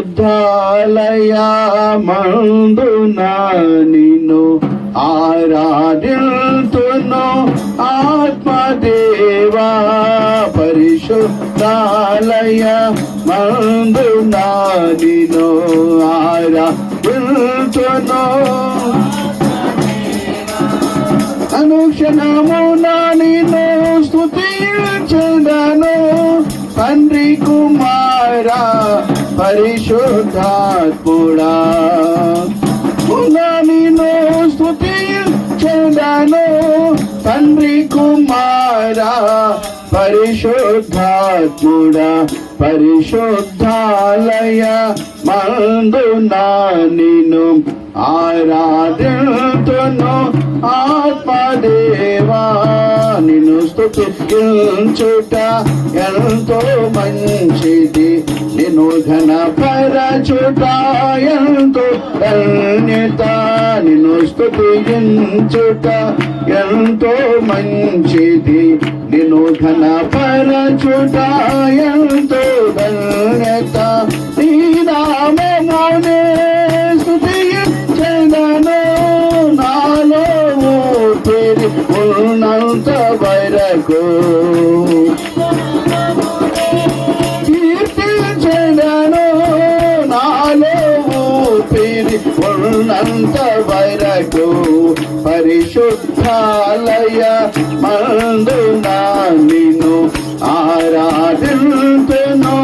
పరిశుద్ధాలయ మందున నిన్ను ఆరాధిల్తును ఆత్మదేవా పరిశుద్ధాలయ మందున నిన్ను ఆరాధిల్తును అనుక్షణమున నిన్ను పరిశుద్ధాత్ముడా. నిన్ను చెందను తండ్రి కుమారా పరిశుద్ధాత్ముడా. పరిశుద్ధాలయ మందున నిన్ను ఆరాధితును ఆత్మదేవా. నిన్ను స్థుతించుట ఎంతో మంచిది. నిన్ను ఘనపరచుట ఎంతో ధన్యత నిన్ను స్థుతించుట ఎంతో మంచిది. నిన్ను ఘన ఎంతో ఊపిరి ఉన్నంత వరకు పరిశుద్ధాలయ మందున నిన్ను ఆరాధింతును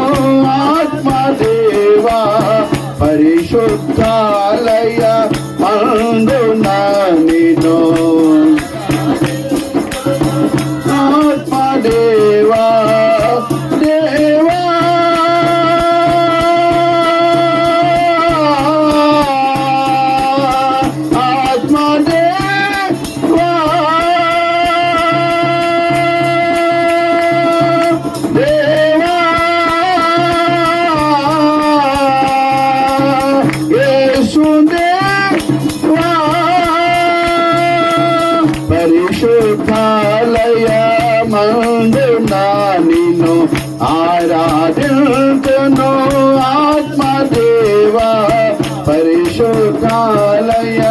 ఆత్మదేవా. పరిశుద్ధాలయ మందున నిన్ను ఆరాధింతును ఆత్మదేవా పరిశుద్ధాలయ.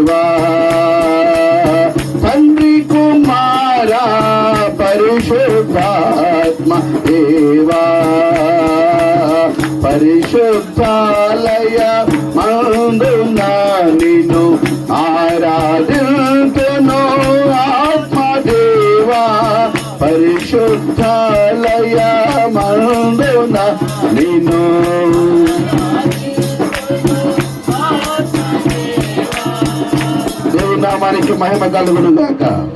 పరిశుద్ధాత్మదేవా తండ్రి కుమార పరిశుద్ధాత్మ దేవా. పరిశుద్ధాలయ మందున నిన్ను ఆరాధింతును ఆత్మదేవా పరిశుద్ధాలయ మందున నిన్ను మహిమ కలుగును గాక